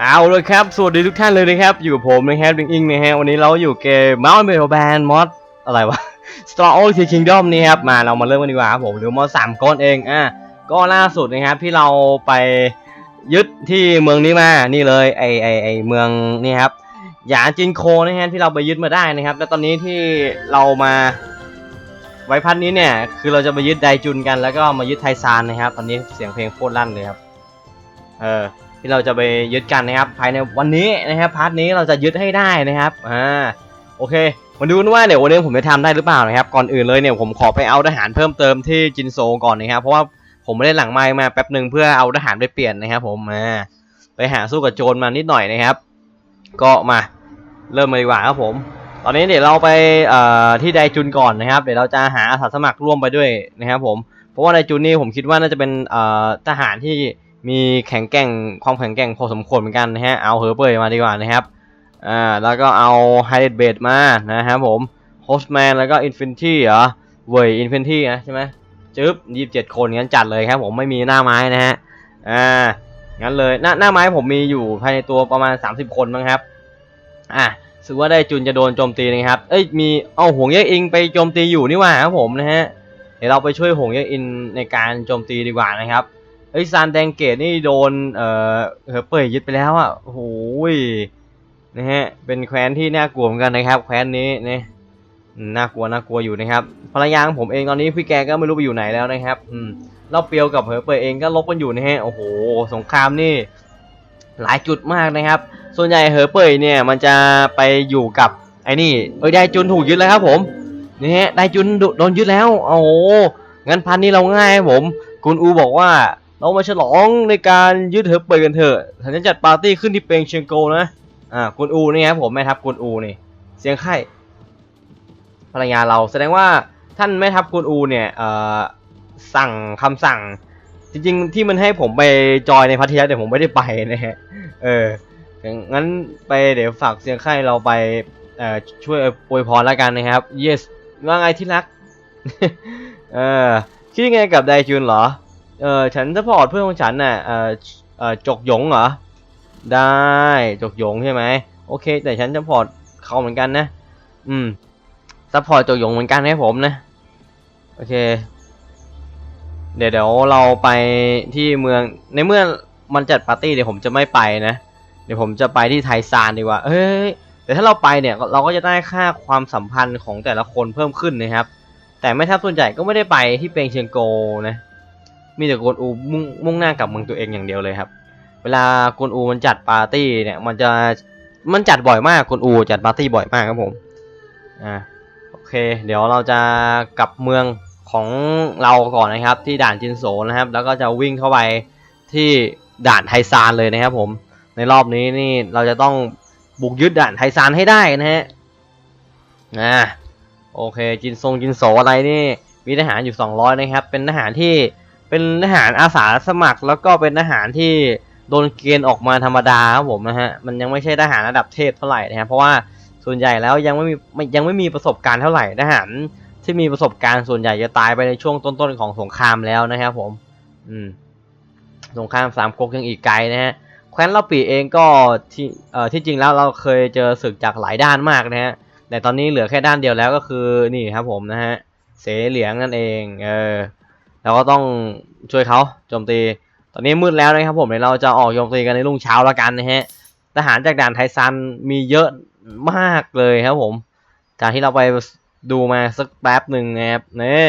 เอาเลยครับ สวัสดีทุกท่านเลยนะครับ อยู่กับผมนะครับดิงอิงนะฮะ วันนี้เราอยู่เกม Mount b a l Band Mod อะไรวะ Star o c Kingdom นี่ครับ มาเรามาเริ่มกันดีกว่าครับผม หรือมอสามก้อนเอง อะ ก็ล่าสุดนะครับที่เราไปยึดที่เมืองนี้มา นี่เลยไอไอไอเมืองนี่ครับ หยานจินโคนะฮะที่เราไปยึดมาได้นะครับ แล้วตอนนี้ที่เรามาไว้พัดนี้เนี่ย คือเราจะมายึดไดจุนกัน แล้วก็มายึดไทซานนะครับ ตอนนี้เสียงเพลงโคตรลั่นเลยครับ เออ ที่เราจะไปยึดกันนะครับ ภายในวันนี้นะครับพาร์ทนี้เราจะยึดให้ได้นะครับอ่าโอเคมาดูกันว่าเดี๋ยววันนี้ผมจะทำได้หรือเปล่านะครับก่อนอื่นเลยเนี่ยผมขอไปเอาทหารเพิ่มเติมที่จินโซก่อนนะครับเพราะว่าผมไม่ได้หลังไมค์มาแป๊บหนึ่งเพื่อเอาทหารไปเปลี่ยนนะครับ ผมมาไปหาสู้กับโจรมานิดหน่อยนะครับ ก็มาเริ่มมาดีกว่าครับผมตอนนี้เดี๋ยวเราไปที่ไดจุนก่อนนะครับ เดี๋ยวเราจะหาอาสาสมัครร่วมไปด้วยนะครับผมเพราะว่าไดจุนนี่ผมคิดว่าน่าจะเป็นทหารที่ มีแข็งแกร่งความแข็งแกร่งพอสมควรเหมือนกันนะฮะเอาเฮอร์เบย์มาดีกว่านะครับอ่าแล้วก็เอาไฮเดเบดมานะครับผมโฮสแมนแล้วก็อินฟินิตี้เหรอเวยอินฟินิตี้นะใช่ไหมจึ๊บยี่สิบเจ็ดคนงั้นจัดเลยครับผมไม่มีหน้าไม้นะฮะอ่างั้นเลยหน้าหน้าไม้ผมมีอยู่ภายในตัวประมาณ 30 คนมั้งครับอะถือว่าได้จุนจะโดนโจมตีนะครับ เอ้ยมีเอาห่วงแยกอิงไปโจมตีอยู่นี่ว่าครับผมนะฮะ เดี๋ยวเราไปช่วยห่วงแยกอินในการโจมตีดีกว่านะครับ อ้ยซานแดงเกตนี่โดนเอ่อเฮอร์เปย์ยึดไปแล้วอะโอ้โหยนะฮะเป็นแคว้นที่น่ากลัวเหมือนกันนะครับ แคว้นนี้นี่น่ากลัวน่ากลัวอยู่นะครับภรรยาของผมเองตอนนี้พี่แกก็ไม่รู้ไปอยู่ไหนแล้วนะครับอืมเราเปียวกับเฮอร์เปย์เองก็ลบกันอยู่นะฮะโอ้โหสงครามนี่ หลายจุดมากนะครับ ส่วนใหญ่เฮอร์เปย์เนี่ยมันจะไปอยู่กับไอ้นี่เอ้ยได้จุนถูกยึดแล้วครับผมนี่ฮะได้จุนโดนยึดแล้วโอ้โหงั้นพันนี้เราง่ายครับผม คุณอูบอกว่า เรามาฉลองในการยึดเฮอเปยกันเถอะฉันจะจัดปาร์ตี้ขึ้นที่เปงเชียงโกนะ อ่าคุณอูนี่ครับผมแม่ทัพคุณอูนี่ เสียงไข่ภรรยาเราแสดงว่าท่านแม่ทัพคุณอูเนี่ยเอ่อสั่งคำสั่ง จริง ๆ ที่มันให้ผมไปจอยในพัทยาแต่ผมไม่ได้ไปนะฮะ เออ งั้นไปเดี๋ยวฝากเสียงไข่เราไปเอ่อช่วยอวยพรแล้วกันนะครับ yes ว่าไงที่รัก เออคิดยังไงกับไดจุนเหรอ เออฉันสปอร์ตเพื่อนของฉันน่ะเออเออจกหยงเหรอ ได้จกหยงใช่ไหมโอเค แต่ฉันสปอร์ตเขาเหมือนกันนะ อืมสปอร์ตจกหยงเหมือนกันให้ผมนะ โอเค เดี๋ยวเดี๋ยวเราไปที่เมือง ในเมื่อมันจัดปาร์ตี้เดี๋ยวผมจะไม่ไปนะ เดี๋ยวผมจะไปที่ไทซานดีกว่า เฮ้ย แต่ถ้าเราไปเนี่ยเราก็จะได้ค่าความสัมพันธ์ของแต่ละคนเพิ่มขึ้นนะครับ แต่ไม่ทัพส่วนใหญ่ก็ไม่ได้ไปที่เปงเชียงโกนะ มีแต่กวนอูมุ่งมุ่งหน้ากลับเมืองตัวเองอย่างเดียวเลยครับ เวลากวนอูมันจัดปาร์ตี้เนี่ย มันจะมันจัดบ่อยมากกวนอูจัดปาร์ตี้บ่อยมากครับผมอ่าโอเค เดี๋ยวเราจะกลับเมืองของเราก่อนนะครับ ที่ด่านจินโซนะครับ แล้วก็จะวิ่งเข้าไปที่ด่านไทซานเลยนะครับผม ในรอบนี้นี่เราจะต้องบุกยึดด่านไทซานให้ได้นะฮะอ่าโอเคจินซงจินโซอะไรนี่มีทหารอยู่ 200 นะครับ เป็นทหารที่ เป็นทหารอาสาสมัคร แล้วก็เป็นทหารที่โดนเกณฑ์ออกมาธรรมดาครับผมนะฮะมันยังไม่ใช่ทหารระดับเทพเท่าไหร่นะครับเพราะว่าส่วนใหญ่แล้วยังไม่มียังไม่มีประสบการณ์เท่าไหร่ทหารที่มีประสบการณ์ส่วนใหญ่จะตายไปในช่วงต้นๆของสงครามแล้วนะครับผม อืม สงครามสามก๊กยังอีกไกลนะฮะแคว้นเราปีเองก็ที่เอ่อที่จริงแล้วเราเคยเจอศึกจากหลายด้านมากนะฮะแต่ตอนนี้เหลือแค่ด้านเดียวแล้วก็คือนี่ครับผมนะฮะเสเหลียงนั่นเอง เออ เราก็ต้องช่วยเขาโจมตี ตอนนี้มืดแล้วนะครับผมเดี๋ยวเราจะออกโจมตีกันในรุ่งเช้าแล้วกันนะฮะทหารจากด่านไทซันมีเยอะมากเลยครับผม จากที่เราไปดูมาสักแป๊บหนึ่งนะครับนี่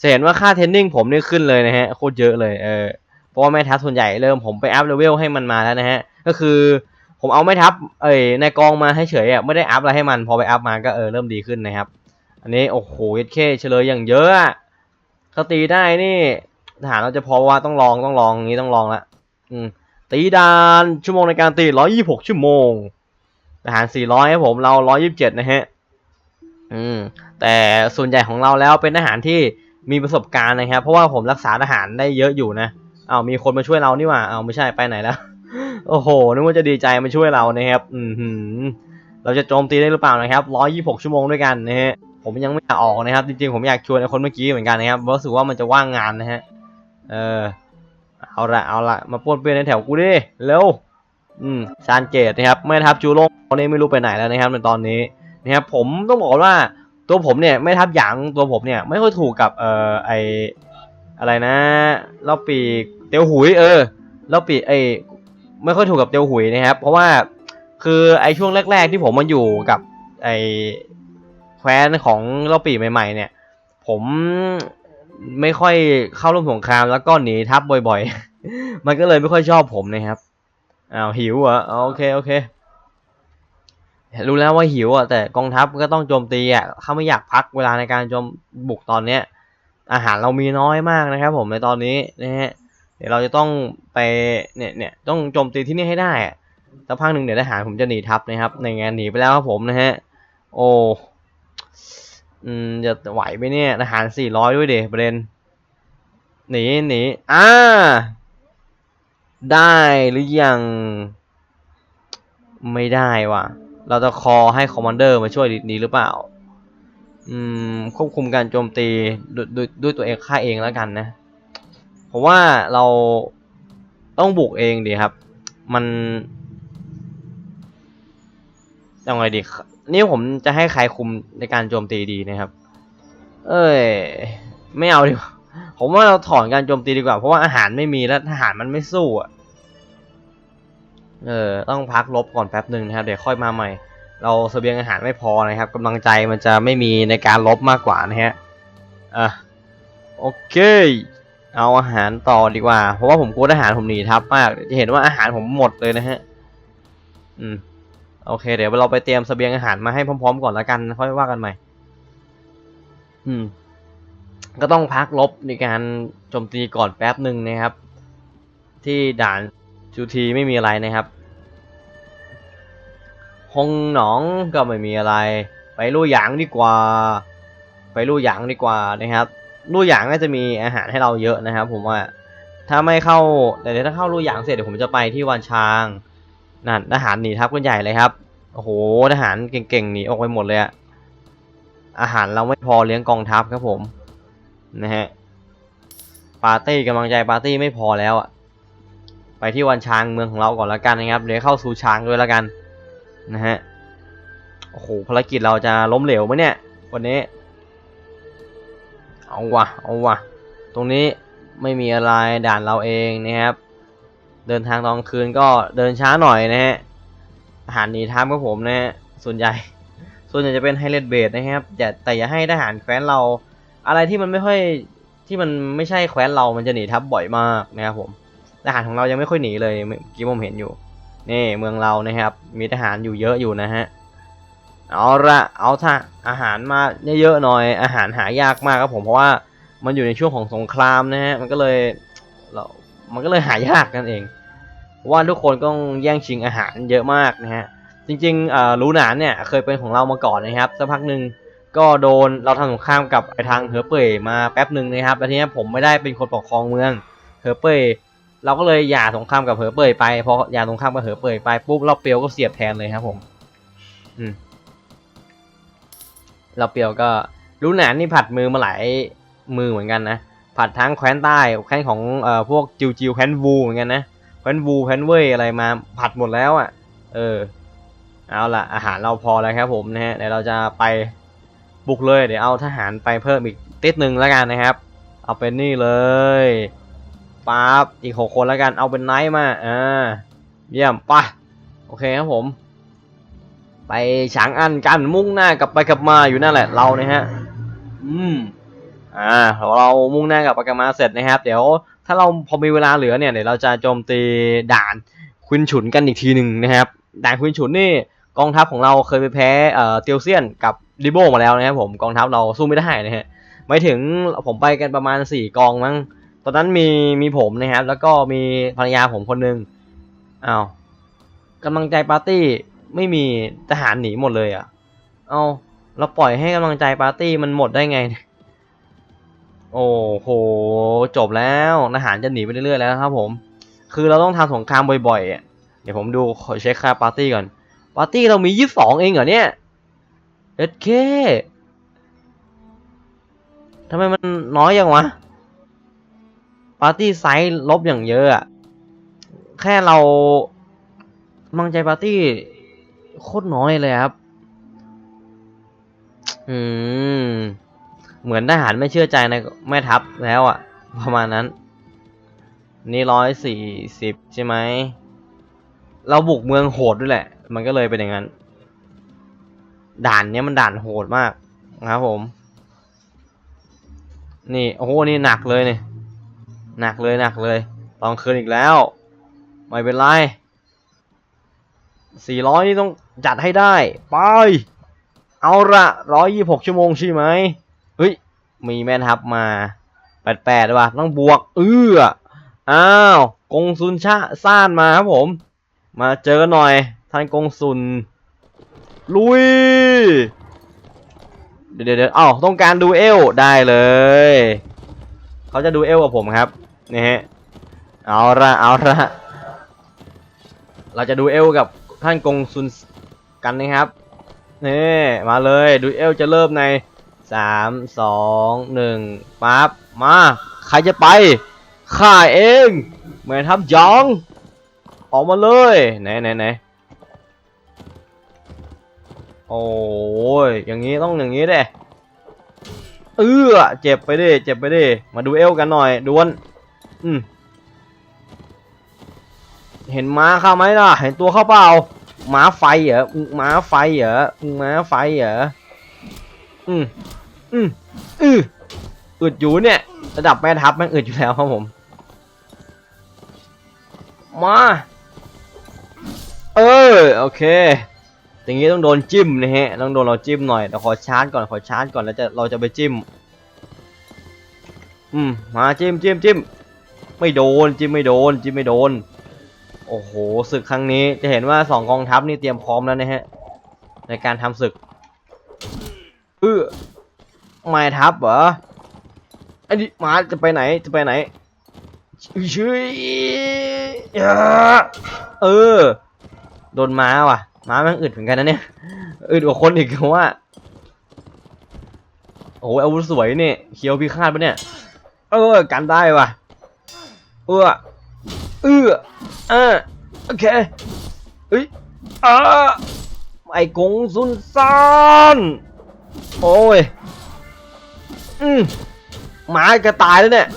จะเห็นว่าค่าเทรนนิ่งผมนี่ขึ้นเลยนะฮะโคตรเยอะเลยเออเพราะว่าแม่ทัพส่วนใหญ่เริ่มผมไปอัพเลเวลให้มันมาแล้วนะฮะก็คือผมเอาแม่ทัพเอ้ยในกองมาให้เฉยอะไม่ได้อัพอะไรให้มันพอไปอัพมาก็เออเริ่มดีขึ้นนะครับ อันนี้โอ้โหเอเคเฉลยอย่างเยอะ เขาตีได้นี่ทหารเราจะพอว่าต้องลองต้องลองอย่างนี้ต้องลองละอืมตีดานชั่วโมงในการตีร้อยยี่หกชั่วโมงทหารสี่ร้อยครับผมเราร้อยยี่สิบเจ็ดนะฮะอืมแต่ส่วนใหญ่ของเราแล้วเป็นทหารที่มีประสบการณ์นะครับ เพราะว่าผมรักษาทหารได้เยอะอยู่นะเอามีคนมาช่วยเรานี่หว่าอ้าไม่ใช่ไปไหนแล้ว โอ้โหนึกว่าจะดีใจมาช่วยเรานะครับ อืมเราจะโจมตีได้หรือเปล่านะครับ126ชั่วโมงด้วยกันนะฮะ ผมยังไม่อยากออกนะครับ จริงๆผมอยากชวนไอ้คนเมื่อกี้เหมือนกันนะครับเพราะรู้สึกว่ามันจะว่างงานนะฮะเออเอาละเอาละมาป้วนเปี้ยนในแถวกูดิเร็วอืมซานเกตนะครับแม่ทัพจูโร่นี่ไม่รู้ไปไหนแล้วนะครับในตอนนี้นะครับผมต้องบอกว่าตัวผมเนี่ยแม่ทัพหยางตัวผมเนี่ยไม่ค่อยถูกกับเอ่อไออะไรนะเล่าปีกเตียวหุยเออเล่าปีกไอไม่ค่อยถูกกับเตียวหุยนะครับ เพราะว่าคือไอช่วงแรก ๆ ที่ผมมาอยู่กับไอ แคว้นของเล่าปีใหม่ ๆ เนี่ย ผมไม่ค่อยเข้าร่วมสงครามแล้วก็หนีทัพบ่อยๆ มันก็เลยไม่ค่อยชอบผมนะครับอ้าวหิวเหรออ๋อโอเคโอเครู้แล้วว่าหิวอะแต่กองทัพก็ต้องโจมตีอะเขาไม่อยากพักเวลาในการโจมบุกตอนเนี้ย อาหารเรามีน้อยมากนะครับ ผมในตอนนี้นะฮะเดี๋ยวเราจะต้องไปเนี่ยเนี่ยต้องโจมตีที่นี่ให้ได้อะสักพักหนึ่งเดี๋ยวทหารผมจะหนีทัพนะครับในงานหนีไปแล้วครับผมนะฮะโอ้ อืมจะไหวไหมเนี่ยทหารสี่ร้อยด้วยเดประเด็นหนีหนีอ่าได้หรือยัง ไม่ได้ว่ะ เราจะคอให้คอมมานเดอร์มาช่วยดีหรือเปล่า อืม ควบคุมการโจมตีด้วยด้วยด้วยตัวเองค่าเองแล้วกันนะผมว่าเราต้องบุกเองดีครับ มันยังไงดี นี่ผมจะให้ใครคุมในการโจมตีดีนะครับ เอ้ย ไม่เอาดีกว่าผมว่าเราถอนการโจมตีดีกว่า เพราะว่าอาหารไม่มีแล้วทหารมันไม่สู้อะ เออ ต้องพักลบก่อนแป๊บหนึ่งนะครับ เดี๋ยวค่อยมาใหม่ เราเสบียงอาหารไม่พอนะครับกำลังใจมันจะไม่มีในการลบมากกว่านะฮะ อะ โอเค เอาอาหารต่อดีกว่า เพราะว่าผมกลัวอาหารผมหนีทับมาก จะเห็นว่าอาหารผมหมดเลยนะฮะ อืม โอเค เดี๋ยวเราไปเตรียมเสบียงอาหารมาให้พร้อมๆ ก่อนแล้วกันค่อยว่ากันใหม่ อืม ก็ต้องพักลบในการโจมตีก่อนแป๊บหนึ่งนะครับ ที่ด่านจูทีไม่มีอะไรนะครับฮงหนองก็ไม่มีอะไร ไปลู่หยางดีกว่า ไปลู่หยางดีกว่านะครับลู่หยางน่าจะมีอาหารให้เราเยอะนะครับ ผมว่า ถ้าไม่เข้าแต่เดี๋ยวถ้าเข้าลู่หยางเสร็จเดี๋ยวผมจะไปที่วันช้าง นั่นทหารหนีทัพกันใหญ่เลยครับ โอ้โหทหารเก่งๆหนีออกไปหมดเลยอะอาหารเราไม่พอเลี้ยงกองทัพครับผมนะฮะปาร์ตี้กำลังใจปาร์ตี้ไม่พอแล้วอะไปที่วันช้างเมืองของเราก่อนละกันนะครับเดี๋ยวเข้าสู่ช้างด้วยละกันนะฮะโอ้โหภารกิจเราจะล้มเหลวไหมเนี่ย วันนี้ เอาวะเอาวะตรงนี้ไม่มีอะไรด่านเราเองนะครับ เดินทางตอนกลางคืนก็เดินช้าหน่อยนะฮะอาหารหนีทัพกับผมนะฮะส่วนใหญ่ ส่วนใหญ่จะเป็นไฮเลดเบดนะครับแต่แต่อย่าให้ทหารแคว้นเรา อะไรที่มันไม่ค่อยที่มันไม่ใช่แคว้นเรา มันจะหนีทัพบ่อยมากนะครับผมทหารของเรายังไม่ค่อยหนีเลยเมื่อกี้ผมเห็นอยู่นี่เมืองเรานะครับ มีทหารอยู่เยอะอยู่นะฮะเอาละเอาถ้าอาหารมาเยอะๆหน่อย อาหารหายากมากครับผมเพราะว่ามันอยู่ในช่วงของสงครามนะฮะมันก็เลยเรา มันก็เลยหายากนั่นเองเพราะว่าทุกคนก็ต้องแย่งชิงอาหารเยอะมากนะฮะจริงๆเอ่อลูหนานเนี่ยเคยเป็นของเรามาก่อนนะครับสักพักหนึ่งก็โดนเราทำสงครามกับไอทางเฮอเป่ยมาแป๊บหนึ่งนะครับแล้วทีนี้ผมไม่ได้เป็นคนปกครองเมืองเฮอเป่ยเราก็เลยหย่าสงครามกับเฮอเป่ยไปพอหย่าสงครามกับเฮอเป่ยไปปุ๊บเราเปียวก็เสียบแทนเลยครับผม อืมเราเปียวก็รู้หนานนี่ผัดมือมาหลายมือเหมือนกันนะ ผัดทั้งแคว้นใต้แคว้นของเอ่อพวกจิวจิวแคว้นวูเหมือนกันนะแคว้นวูแคว้นเว่ยอะไรมาผัดหมดแล้วอะ เออ เอาละอาหารเราพอแล้วครับผมนะฮะเดี๋ยวเราจะไปบุกเลยเดี๋ยวเอาทหารไปเพิ่มอีกติดหนึ่งแล้วกันนะครับ เอาเป็นนี่เลยปั๊บอีกหกคนแล้วกันเอาเป็นไนท์มาอ่าเยี่ยมป่ะโอเคครับผม ไปฉางอันกันมุ่งหน้ากลับไปกลับมาอยู่นั่นแหละเรานะฮะ อืม อ่าเรามุ่งหน้ากับไปกลับมาเสร็จนะครับ เดี๋ยวถ้าเราพอมีเวลาเหลือเนี่ยเดี๋ยวเราจะโจมตีด่านควินฉุนกันอีกทีหนึ่งนะครับ ด่านควินฉุนนี่กองทัพของเราเคยไปแพ้เอ่อเตียวเซียนกับริโบมาแล้วนะครับผมกองทัพเราสู้ไม่ได้นะฮะไม่ถึงผมไปกันประมาณสี่กองมั้งตอนนั้นมีมีผมนะครับแล้วก็มีภรรยาผมคนหนึงอ้าวกำลังใจปาร์ตี้ไม่มีทหารหนีหมดเลยอะ เอาเราปล่อยให้กำลังใจปาร์ตี้มันหมดได้ไงเนี่ย โอ้โห จบแล้วทหารจะหนีไปเรื่อยๆแล้วครับผม คือเราต้องทำสงครามบ่อยๆอะเดี๋ยวผมดูขอเช็คค่าปาร์ตี้ก่อน ปาร์ตี้เรามียี่สิบสองเองเหรอเนี่ยเอ็ดเคทำไมมันน้อยอย่างวะ ปาร์ตี้ไซส์ลบอย่างเยอะอะ แค่เรากำลังใจปาร์ตี้โคตรน้อยเลยครับ อืม เหมือนทหารไม่เชื่อใจในแม่ทัพแล้วอะประมาณนั้น นี่ร้อยสี่สิบใช่ไหมเราบุกเมืองโหดด้วยแหละ มันก็เลยเป็นอย่างนั้น ด่านเนี้ยมันด่านโหดมากนะครับผม นี่โอ้โหนี่หนักเลยเนี่ยหนักเลยหนักเลยตอนคืนอีกแล้ว ไม่เป็นไรสี่ร้อยนี่ต้องจัดให้ได้ ไป เอาละร้อยยี่หกชั่วโมงใช่ไหม เฮ้ย มีแม่ทัพมาแปดแปดว่ะต้องบวก เอื้ออ้าวกงซุนชาซ่านมาครับผม มาเจอกันหน่อยท่านกงซุนลุยเดี๋ยวเดี๋ยวเดี๋ยวอ้าวต้องการดูเอลได้เลย เขาจะดูเอลกับผมครับนี่ฮะเอาละเอาละเราจะดูเอลกับท่านกงซุนกันนะครับนี่มาเลยดูเอลจะเริ่มใน สามสองหนึ่งปั๊บมาใครจะไปข้าเองแม่ทัพยอง ออกมาเลยไหนไหนไหนโอ้ยอย่างนี้ต้องอย่างนี้เด้เออเจ็บไปดิเจ็บไปดิมาดูเอลกันหน่อยดวนอืมเห็นม้าเข้าไหมล่ะ เห็นตัวเข้าเปล่าม้าไฟเหรอม้าไฟเหรอม้าไฟเหรออืม อืมอืออึดอยู่เนี่ย ระดับแม่ทัพม่งอึดอยู่แล้วครับผม มา เออโอเคอย่างนี้ต้องโดนจิ้มนะฮะ ต้องโดนเราจิ้มหน่อยเดี๋ยวขอชาร์จก่อนขอชาร์จก่อนแล้วจะเราจะไปจิ้ม อืมมาจิ้มจิ้มจิ้มไม่โดนจิ้มไม่โดนจิ้มไม่โดน โอ้โหศึกครั้งนี้จะเห็นว่าสองกองทัพนี่เตรียมพร้อมแล้วนะฮะในการทำศึกเออ ไม่ทัพเหรอไอ้นี่หมาจะไปไหนจะไปไหนชื่อเออโดนม้าว่ะม้าแม่งอึดเหมือนกันนะเนี่ยอึดกว่าคนอีกเพราะว่าโอ้โหอาวุธสวยเนี่ยเคียวพิฆาตปะเนี่ยเออกันได้ว่ะเออเอออ่าโอเคเฮ้ยอ่าไอ้กงซุนซานโอ้ย อืมหมาจะตายแล้วเนี่ย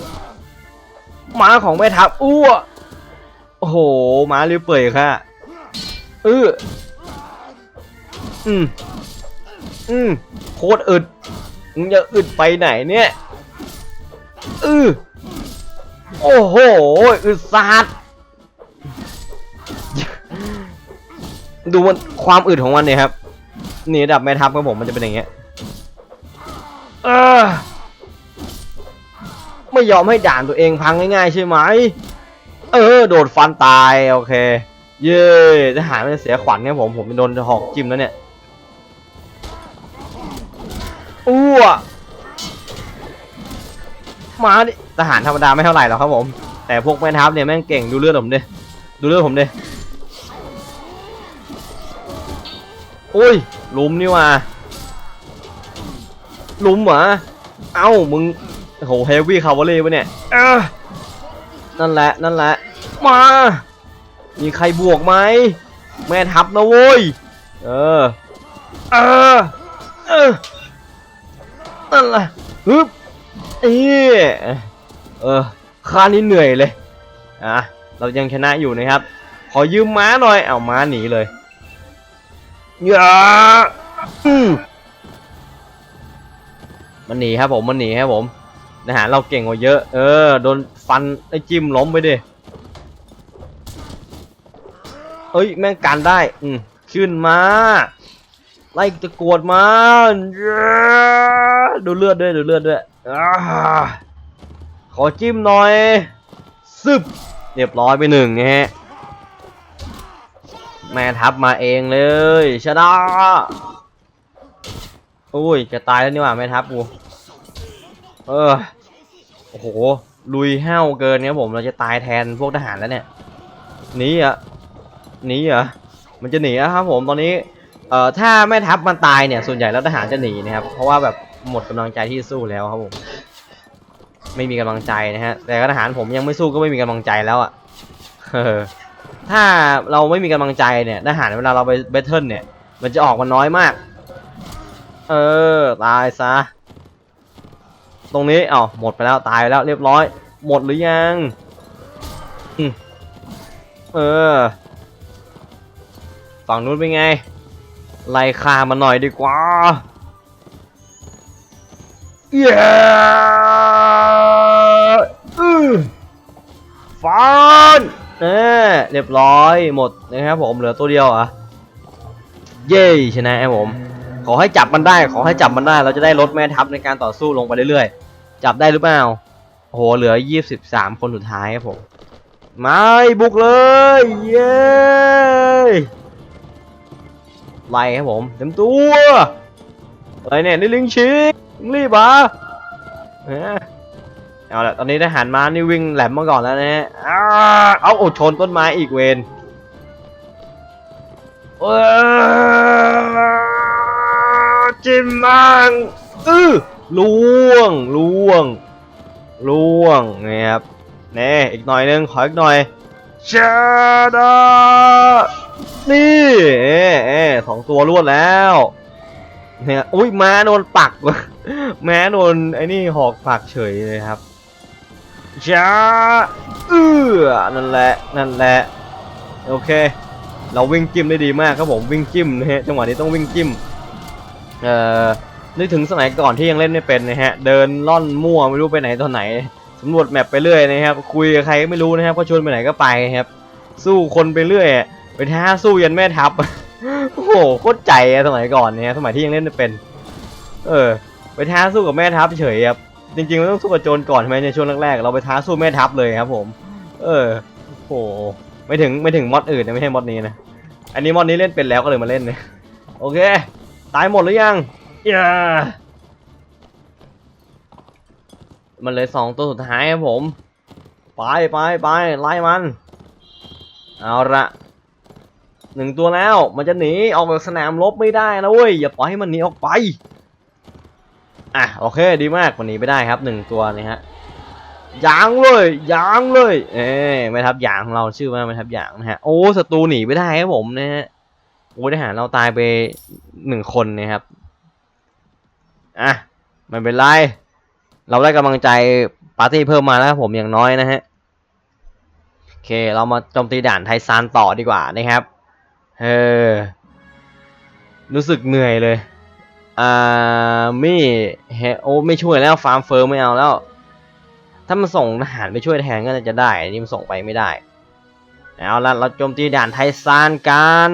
หมาของแม่ทัพอ้วโอ้โหหมาเรียเปื่อยค่ะเอออืมอืมโคตรอึดมึงจะอึดไปไหนเนี่ยอือโอ้โหอึดสัดดูมันความอึดของมันเนี่ยครับนี่ระดับแม่ทัพของผมมันจะเป็นอย่างเงี้ยเออ ไม่ยอมให้ด่านตัวเองพังง่ายๆใช่ไหม เออ โดดฟันตาย โอเค เย้ทหารมันเสียขวัญเนี่ยผมผมโดนหอกจิ้มแล้วเนี่ยอ้วมาดิทหารธรรมดาไม่เท่าไหร่หรอกครับผม แต่พวกแม่ทัพเนี่ยแม่งเก่งดูเลือดผมดิดูเลือดผมดิอุ้ยลุมนี่ว่าลุมเหรอเอ้ามึง โหเฮฟวี่คาวอรี่ปะเนี่ยเออนั่นแหละ นั่นแหละ มา มีใครบวกไหม แม่ทับนะโว้ย เออ เออ เออ นั่นแหละฮึบเออเออข้านี่เหนื่อยเลย อะ เรายังชนะอยู่นะครับ ขอยืมม้าหน่อย เอาม้าหนีเลยอย่าอืมมันหนีครับผม มันหนีครับผม ทหารเราเก่งกว่าเยอะ เออ โดนฟันไอ้จิ้มล้มไปดิ เอ้ย แม่งกันได้ อืมขึ้นมา ไล่ตะกวดมันดูเลือดด้วย ดูเลือดด้วยอขอจิ้มหน่อย ซึบ เรียบร้อยไปหนึ่งนะฮะ แม่ทัพมาเองเลยชนะอุ้ย จะตายแล้วนี่หว่าแม่ทัพกู เออ โอ้โห ลุยห้าวเกินครับผมเราจะตายแทนพวกทหารแล้วเนี่ยหนีอะหนีเหรอมันจะหนีอะครับผมตอนนี้เอ่อถ้าแม่ทัพมันตายเนี่ยส่วนใหญ่แล้วทหารจะหนีนะครับเพราะว่าแบบหมดกำลังใจที่สู้แล้วครับผมไม่มีกำลังใจนะฮะแต่ทหารผมยังไม่สู้ก็ไม่มีกำลังใจแล้วอะเออถ้าเราไม่มีกำลังใจเนี่ยทหารเวลาเราไปเบทเทิลเนี่ย มันจะออกมาน้อยมาก เออตายซะ ตรงนี้เอ้าหมดไปแล้วตายไปแล้วเรียบร้อย หมดหรือยังเออฝั่งนู้นเป็นไง ไล่ฆ่ามันหน่อยดีกว่าเย้อือฟันเออเรียบร้อยหมดนะครับผมเหลือตัวเดียวอะ เย้ชนะครับผม ขอให้จับมันได้ ขอให้จับมันได้ เราจะได้ลดแม่ทัพในการต่อสู้ลงไปเรื่อยๆ จับได้หรือเปล่า โอ้โห เหลือ 23 คนสุดท้ายครับผม ไม่บุกเลย เย้ไล่ครับผมเต็มตัวอะไรเนี่ยนี่ลิงชิงรีบอะเอาละตอนนี้ทหารม้านี่วิ่งแหลมมาก่อนแล้วนะฮะอ้าเอาโอดชนต้นไม้อีกเวนเออ จิมมังอื้อล่วงล่วงล่วงนะครับเน่อีกหน่อยนึงขออีกหน่อยชาดานี่เอ๊เอสองตัวรวดแล้วเนี่ยอุ้ยม้าโดนปักแม้โดนไอ้นี่หอกปักเฉยเลยครับชาเอื้อนั่นแหละนั่นแหละโอเค เราวิ่งจิ้มได้ดีมากครับผมวิ่งจิ้มนะฮะจังหวะนี้ต้องวิ่งจิ้ม เอ่อนึกถึงสมัยก่อนที่ยังเล่นไม่เป็นนะฮะ เดินล่อนมั่วไม่รู้ไปไหนตอนไหนสำรวจแมปไปเรื่อยนะครับ คุยกับใครก็ไม่รู้นะครับก็ชวนไปไหนก็ไปครับ สู้คนไปเรื่อยไปท้าสู้ยันแม่ทัพโอ้โหโคตรใจอะสมัยก่อนเนี่ยสมัยที่ยังเล่นไม่เป็น เออ ไปท้าสู้กับแม่ทัพเฉยครับจริงๆมันต้องสู้กับโจรก่อนใช่ไหมในช่วงแรกๆเราไปท้าสู้แม่ทัพเลยครับ ผม เออโหไม่ถึงไม่ถึงมอดอื่นนะไม่ใช่มอดนี้นะอันนี้มอดนี้เล่นเป็นแล้วก็เลยมาเล่นนะโอเค ตายหมดหรือยังอย่ามันเลยสองตัวสุดท้ายครับผม ไปไปไปไล่มัน เอาละหนึ่งตัวแล้ว มันจะหนีออกจากสนามรบไม่ได้นะเว้ย อย่าปล่อยให้มันหนีออกไป อะโอเคดีมากมันหนีไปได้ครับหนึ่งตัวนี่ฮะยางเลยยางเลย เอ้ไม่ทับยางของเราชื่อว่าไม่ทับยางนะฮะ โอ้ศัตรูหนีไปได้ครับผมนะฮะ โอ้ทหารเราตายไปหนึ่งคนนะครับ อะไม่เป็นไร เราได้กำลังใจปาร์ตี้เพิ่มมาแล้วผมอย่างน้อยนะฮะ โอเค เรามาโจมตีด่านไทซานต่อดีกว่านะครับ เออ รู้สึกเหนื่อยเลย อ่ามี่เฮโอไม่ช่วยแล้วฟาร์มเฟิร์มไม่เอาแล้ว ถ้ามันส่งทหารไปช่วยแทนก็น่าจะได้นนี่มันส่งไปไม่ได้ เอาละเราโจมตีด่านไทซานกัน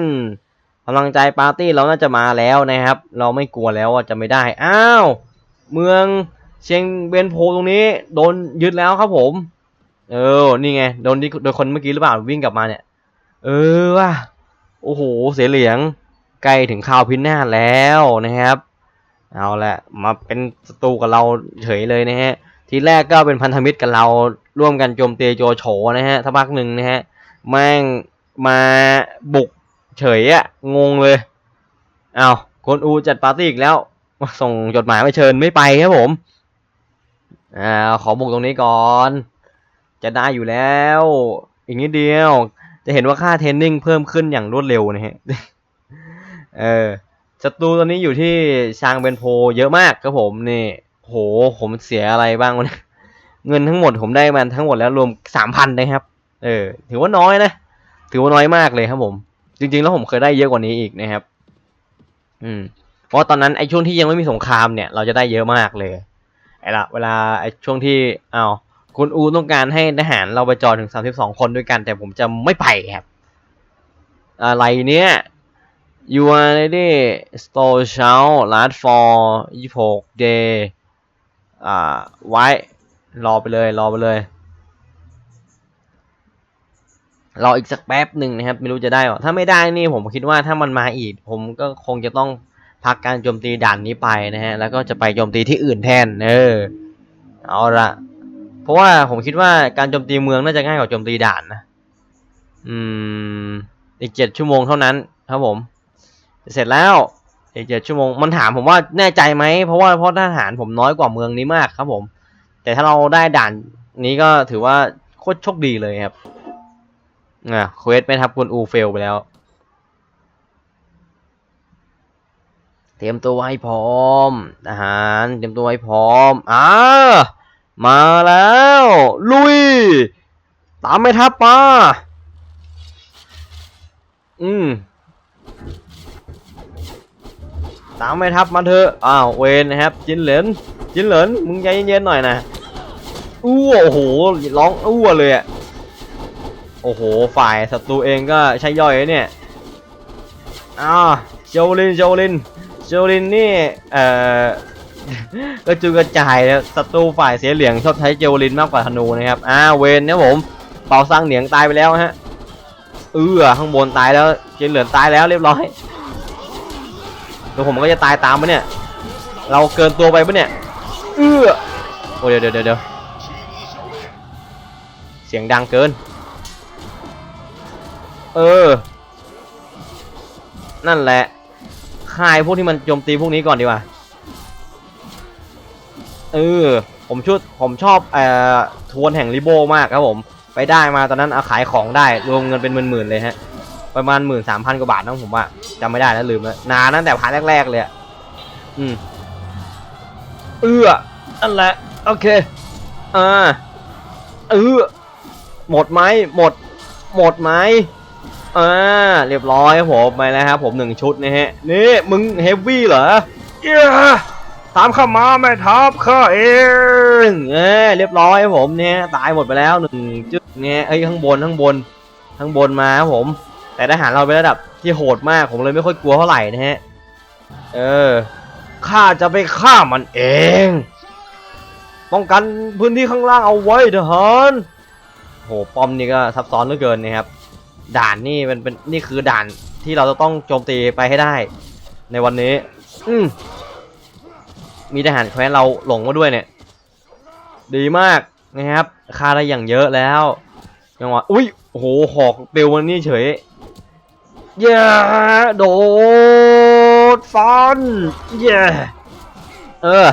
กำลังใจปาร์ตี้เราน่าจะมาแล้วนะครับ เราไม่กลัวแล้วว่าจะไม่ได้ อ้าว เมืองเชียงเบนโพตรงนี้ โดนยึดแล้วครับผม เออ นี่ไง โดนที่โดนคนเมื่อกี้หรือเปล่าวิ่งกลับมาเนี่ย เออว่ะ โอ้โห เสียเหลียง ใกล้ถึงข่าวพินหน้าแล้วนะครับ เอาละมาเป็นศัตรูกับเราเฉยเลยนะฮะ ทีแรกก็เป็นพันธมิตรกับเราร่วมกันโจมตีโจโฉนะฮะสักพักหนึ่งนะฮะ แม่งมาบุก เฉยอะงงเลยเอาวคนอูจัดปาร์ตี้อีกแล้ว ส่งจดหมายมาเชิญไม่ไปครับผมอ่าขอบุกตรงนี้ก่อน จะได้อยู่แล้ว อีกนิดเดียว จะเห็นว่าค่าเทรนนิ่งเพิ่มขึ้นอย่างรวดเร็วนะฮะเออศัตรูตอนนี้อยู่ที่ชางเบนโพเยอะมากครับผมนี่โหผมเสียอะไรบ้างวะเนี่ยเงินทั้งหมดผมได้มันทั้งหมดแล้วรวมสามพันนะครับ เออ ถือว่าน้อยนะ ถือว่าน้อยมากเลยครับผม จริงๆแล้วผมเคยได้เยอะกว่านี้อีกนะครับ อืม เพราะตอนนั้นไอ้ช่วงที่ยังไม่มีสงครามเนี่ย เราจะได้เยอะมากเลยไอ้ละเวลาไอ้ช่วงที่อ้าวคุณอูต้องการให้ทหารเราไปจอดถึงสามสิบสองคนด้วยกัน แต่ผมจะไม่ไปครับ อะไรเนี้ย you are ready store shout last for ยี่หก day อ่าไว้รอไปเลย รอไปเลย รออีกสักแป๊บหนึ่งนะครับ ไม่รู้จะได้หรอถ้าไม่ได้นี่ผมคิดว่าถ้ามันมาอีก ผมก็คงจะต้องพักการโจมตีด่านนี้ไปนะฮะแล้วก็จะไปโจมตีที่อื่นแทนเออเอาละเพราะว่าผมคิดว่าการโจมตีเมืองน่าจะง่ายกว่าโจมตีด่านนะอืมอีกเจ็ดชั่วโมงเท่านั้นครับผม เสร็จแล้วอีกเจ็ดชั่วโมงมันถามผมว่าแน่ใจไหมเพราะว่าเพราะทหารผมน้อยกว่าเมืองนี้มากครับผม แต่ถ้าเราได้ด่านนี้ก็ถือว่าโคตรโชคดีเลยครับ อะเควสไม่ทับคุณอูเฟลไปแล้ว เตรียมตัวให้พร้อมทหารเตรียมตัวให้พร้อมอ่ามาแล้ว ลุย ตามไม่ทับมาอืมตามไม่ทับมาเถอะอ้าวเวนนะครับ จินเหลินจินเหลินมึงใจเย็นๆหน่อยนะ อู้โอ้โหร้องอู้เลยอะ โอ้โห ฝ่ายศัตรูเองก็ใช้ย่อยเนี่ยอ้าโจลินโจลินโจลินนี่ เอ่อกระจุกระจายนะศัตรูฝ่ายเสียเหลียงชอบใช้เจลินมากกว่าธนูนะครับอ่าเวนเนี่ยผม เป่าสร้างเหนียงตายไปแล้วฮะ เออข้างบนตายแล้วเจนเหลือนตายแล้วเรียบร้อยเดี๋ยวผมก็จะตายตามปะเนี่ย เราเกินตัวไปปะเนี่ย เออโอ้เดี๋ยวเดี๋ยวเดี๋ยวเสียงดังเกิน เออ นั่นแหละคายพวกที่มันโจมตีพวกนี้ก่อนดีกว่า เออ ผมชุดผมชอบเอ่อทวนแห่งริโบมากครับผม ไปได้มาตอนนั้นเอาขายของได้รวมเงินเป็นหมื่นๆเลยฮะ ประมาณหมื่นสามพันกว่าบาทนะผมว่าจำไม่ได้แล้วลืมแล้วนานตั้งแต่พาร์ทแรกๆเลยอะอืม เออนั่นแหละ โอเค อ่า เออหมดไหมหมด หมดไหม อ่าเรียบร้อยครับผมไปแล้วครับผมหนึ่งชุดนะฮะนี่มึงเฮฟวี่เหรอเย้ตามเข้ามาแม่ทัพข้าเองเอ้ยเรียบร้อยครับผมเนี่ยตายหมดไปแล้วหนึ่งจุดเนี่ยเอ้ยข้างบนข้างบนข้างบนมาครับผม แต่ทหารเราเป็นระดับที่โหดมากผมเลยไม่ค่อยกลัวเท่าไหร่นะฮะเออข้าจะไปฆ่ามันเองป้องกันพื้นที่ข้างล่างเอาไว้ทหารโหป้อมนี่ก็ซับซ้อนเหลือเกินนะครับ ด่านนี่มันเป็นนี่คือด่านที่เราจะต้องโจมตีไปให้ได้ ในวันนี้ อืมมีทหารแคว้นเราหลงมาด้วยเนี่ย ดีมากนะครับค่าได้อย่างเยอะแล้วยังหวะอุ้ยโหหอกเปลวมันนี่เฉยเย้โดดฟันเย้เออ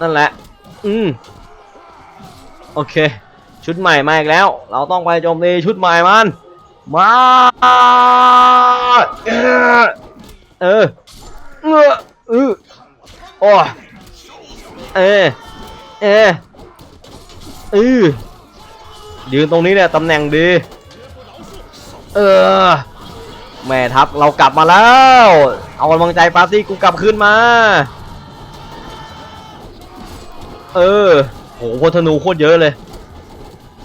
นั่นแหละ อืม โอเค ชุดใหม่มาอีกแล้ว เราต้องไปโจมตีชุดใหม่มัน มาเออเออเออโอ้เออเออเออยืนตรงนี้เนี่ยตำแหน่งดี เออ แม่ทัพเรากลับมาแล้ว เอากำลังใจปาร์ตี้กูกลับคืนมา เออโหโคตรธนูโคตรเยอะเลย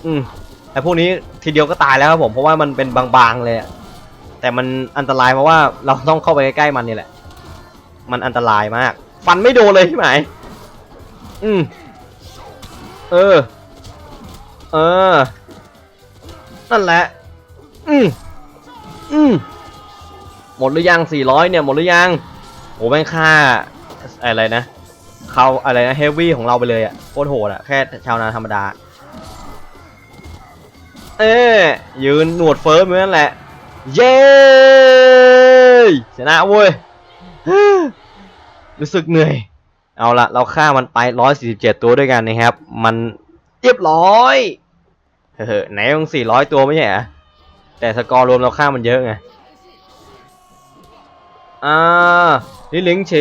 อืมแต่พวกนี้ ทีเดียวก็ตายแล้วครับผมเพราะว่ามันเป็นบางๆเลยอะแต่มันอันตรายเพราะว่าเราต้องเข้าไปใกล้ๆมันนี่แหละ มันอันตรายมาก ฟันไม่โดนเลยใช่ไหมอืมเออ เออ นั่นแหละ อืมอืมหมดหรือยังสี่ร้อยเนี่ยหมดหรือยังโหแม่งค่าอะไรนะเขาอะไรนะเฮฟวี่ของเราไปเลยอะโคตรโหดอะแค่ชาวนาธรรมดา เอ้ยยืนหนวดเฟิร์มเหมือนนั่นแหละ เย้ชนะเว้ยรู้สึกเหนื่อย เอาละเราฆ่ามันไป147ตัวด้วยกันนะครับ มันเรียบร้อย เฮ้ยไหนต้อง400ตัวไม่ใช่เหรอแต่สกอร์รวมเราฆ่ามันเยอะไง อ่าลิลิงเฉ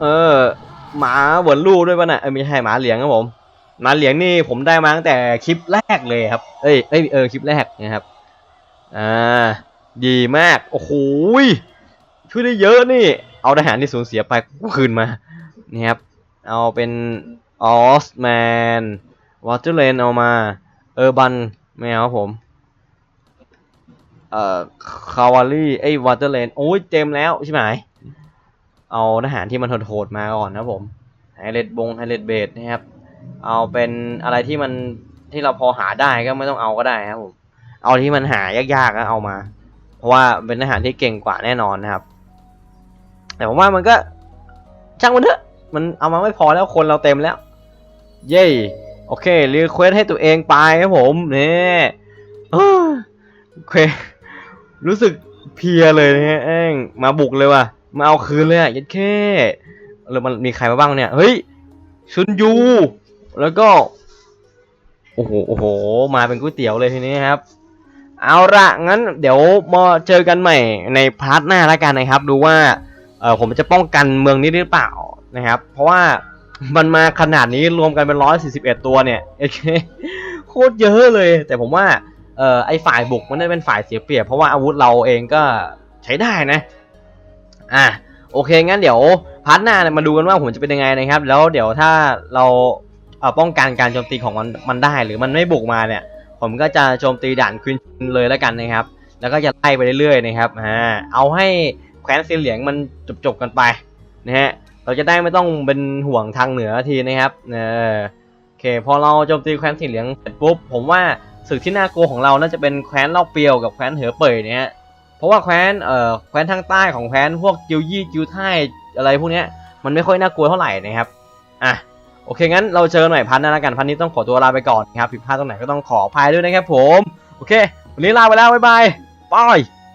เออ หมาเหวนลู่ด้วยป่ะน่ะเออไม่ใช่หมาเหลียงครับผม มาเหลียงนี่ผมได้มาตั้งแต่คลิปแรกเลยครับ เอ้ยเอ้ยเออคลิปแรกนะครับ อ่า ดีมาก โอ้โหช่วยได้เยอะนี่ เอาทหารที่สูญเสียไปคืนมา นี่ครับ เอาเป็นออสแมนวอเตอร์เลนเอามา เออร์บันไม่เอาผม เอ่อ คาวาลี่ไอ้วอเตอร์เลนโอ้ยเต็มแล้วใช่ไหม เอาทหารที่มันโหดๆมาก่อนนะผมไฮเลดบงไฮเลดเบดนะครับ เอาเป็นอะไรที่มันที่เราพอหาได้ก็ไม่ต้องเอาก็ได้ครับผมเอาที่มันหายากๆก็เอามา เพราะว่าเป็นทหารที่เก่งกว่าแน่นอนนะครับ แต่ผมว่ามันก็ช่างมันเถอะมันเอามาไม่พอแล้วคนเราเต็มแล้ว เย้โอเครีเควสให้ตัวเองไปครับผมเนี่เอ้อโอเครู้สึกเพียเลยนะฮะเองมาบุกเลยว่ะมาเอาคืนเลยอะยัดแค่แล้วมันมีใครมาบ้างเนี่ย เฮ้ยชุนยู แล้วก็ โอ้โหโอ้โห มาเป็นก๋วยเตี๋ยวเลยทีนี้ครับ เอาละงั้นเดี๋ยวมาเจอกันใหม่ในพาร์ทหน้าแล้วกันนะครับ ดูว่าเออผมจะป้องกันเมืองนี้หรือเปล่านะครับ เพราะว่ามันมาขนาดนี้รวมกันเป็นร้อยสี่สิบเอ็ดตัวเนี่ยโอเคโคตรเยอะเลย แต่ผมว่าเออไอฝ่ายบุกมันได้เป็นฝ่ายเสียเปรียบเพราะว่าอาวุธเราเองก็ใช้ได้นะ อะโอเคงั้นเดี๋ยวพาร์ทหน้าเนี่ยมาดูกันว่าผมจะเป็นยังไงนะครับ แล้วเดี๋ยวถ้าเรา ป้องกันการโจมตีของมันมันได้ หรือมันไม่บุกมาเนี่ย ผมก็จะโจมตีด่านควินเลยแล้วกันนะครับ แล้วก็จะไล่ไปเรื่อยๆนะครับอ่าเอาให้แคว้นซีเหลียงมันจบๆกันไปนะฮะเราจะได้ไม่ต้องเป็นห่วงทางเหนือทีนะครับเออโอเคพอเราโจมตีแคว้นซีเหลียงเสร็จปุ๊บผมว่าศึกที่น่ากลัวของเราน่าจะเป็นแคว้นเล่าเปียวกับแคว้นเหอเป่ยเนี่ย เพราะว่าแคว้นเอ่อแคว้นทางใต้ของแคว้นพวกจิวยี่จิวไทอะไรพวกเนี้ยมันไม่ค่อยน่ากลัวเท่าไหร่นะครับ อะ โอเคงั้นเราเจอกันใหม่พันนะละกันพันนี้ต้องขอตัวลาไปก่อนนะครับผิดพลาดตรงไหนก็ต้องขออภัยด้วยนะครับผม โอเค วันนี้ลาไปแล้วบ๊ายบายบาย